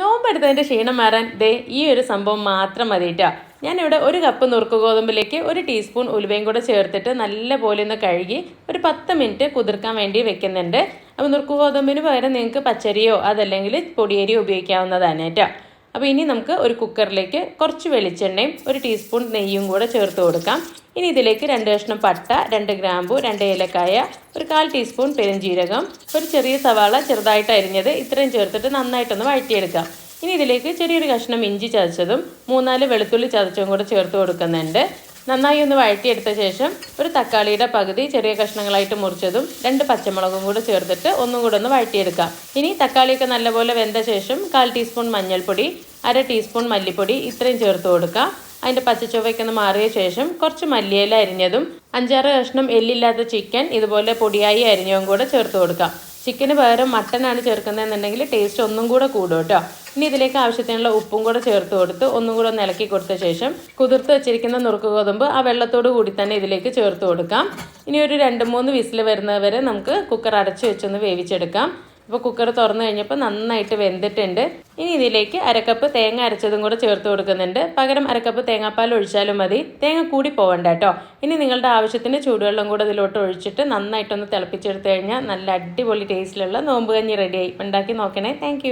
നോമ്പെടുത്തതിന്റെ ക്ഷീണം മാറാൻ ദേ ഈ ഒരു സംഭവം മാത്രം മതി കേട്ടോ ഞാനിവിടെ ഒരു കപ്പ് നുറുക്ക് ഗോതമ്പിലേക്ക് ഒരു ടീസ്പൂൺ ഉലുവയും കൂടെ ചേർത്തിട്ട് നല്ല പോലെ ഒന്ന് കഴുകി ഒരു പത്ത് മിനിറ്റ് കുതിർക്കാൻ വേണ്ടി വെക്കുന്നുണ്ട്. അപ്പോൾ നുറുക്ക് ഗോതമ്പിന് പകരം നിങ്ങൾക്ക് പച്ചരിയോ അതല്ലെങ്കിൽ പൊടിയരിയോ ഉപയോഗിക്കാവുന്നതാണ് കേട്ടോ. അപ്പോൾ ഇനി നമുക്ക് ഒരു കുക്കറിലേക്ക് കുറച്ച് വെളിച്ചെണ്ണയും ഒരു ടീസ്പൂൺ നെയ്യും കൂടെ ചേർത്ത് കൊടുക്കാം. ഇനി ഇതിലേക്ക് രണ്ട് കഷ്ണം പട്ട രണ്ട് ഗ്രാമ്പു രണ്ട് ഏലക്കായ ഒരു കാൽ ടീസ്പൂൺ പെരുംജീരകം ഒരു ചെറിയ സവാള ചെറുതായിട്ട് അരിഞ്ഞത് ഇത്രയും ചേർത്തിട്ട് നന്നായിട്ടൊന്ന് വഴറ്റിയെടുക്കാം. ഇനി ഇതിലേക്ക് ചെറിയൊരു കഷ്ണം ഇഞ്ചി ചതച്ചതും മൂന്നാൽ വെളുത്തുള്ളി ചതച്ചതും കൂടെ ചേർത്ത് കൊടുക്കുന്നുണ്ട്. നന്നായി ഒന്ന് വഴറ്റിയെടുത്ത ശേഷം ഒരു തക്കാളിയുടെ പകുതി ചെറിയ കഷ്ണങ്ങളായിട്ട് മുറിച്ചതും രണ്ട് പച്ചമുളകും കൂടെ ചേർത്തിട്ട് ഒന്നും കൂടെ ഒന്ന് വഴറ്റിയെടുക്കാം. ഇനി തക്കാളിയൊക്കെ നല്ലപോലെ വെന്ത ശേഷം കാൽ ടീസ്പൂൺ മഞ്ഞൾപ്പൊടി അര ടീസ്പൂൺ മല്ലിപ്പൊടി ഇത്രയും ചേർത്ത് കൊടുക്കാം. അതിന്റെ പച്ചച്ചുവയ്ക്ക് ഒന്ന് മാറിയ ശേഷം കുറച്ച് മല്ലിയില അരിഞ്ഞതും അഞ്ചാറ് കഷ്ണം എല്ലില്ലാത്ത ചിക്കൻ ഇതുപോലെ പൊടിയായി അരിഞ്ഞതും കൂടെ ചേർത്ത് കൊടുക്കാം. ചിക്കന് പകരം മട്ടനാണ് ചേർക്കുന്നതെന്നുണ്ടെങ്കിൽ ടേസ്റ്റ് ഒന്നും കൂടെ കൂടും കേട്ടോ. ഇനി ഇതിലേക്ക് ആവശ്യത്തിനുള്ള ഉപ്പും കൂടെ ചേർത്ത് കൊടുത്ത് ഒന്നും കൂടെ ഒന്ന് ഇളക്കി കൊടുത്ത ശേഷം കുതിർത്ത് വെച്ചിരിക്കുന്ന നുറുക്ക് ഗോതമ്പ് ആ വെള്ളത്തോട് കൂടി തന്നെ ഇതിലേക്ക് ചേർത്ത് കൊടുക്കാം. ഇനി ഒരു രണ്ട് മൂന്ന് വിസിൽ വരുന്നത് വരെ നമുക്ക് കുക്കർ അടച്ചു വെച്ചൊന്ന് വേവിച്ചെടുക്കാം. അപ്പോൾ കുക്കർ തുറന്നു കഴിഞ്ഞപ്പോൾ നന്നായിട്ട് വെന്തിട്ടുണ്ട്. ഇനി ഇതിലേക്ക് അരക്കപ്പ് തേങ്ങ അരച്ചതും കൂടെ ചേർത്ത് കൊടുക്കുന്നുണ്ട്. പകരം അരക്കപ്പ് തേങ്ങാപ്പാൽ ഒഴിച്ചാലും മതി. തേങ്ങ കൂടി പോകണ്ട കേട്ടോ. ഇനി നിങ്ങളുടെ ആവശ്യത്തിന് ചൂടുവെള്ളം കൂടെ ഇതിലോട്ട് ഒഴിച്ചിട്ട് നന്നായിട്ടൊന്ന് തിളപ്പിച്ചെടുത്ത് കഴിഞ്ഞാൽ നല്ല അടിപൊളി ടേസ്റ്റിലുള്ള നോമ്പ് കഞ്ഞി റെഡിയായി ഉണ്ടാക്കി നോക്കണേ. താങ്ക്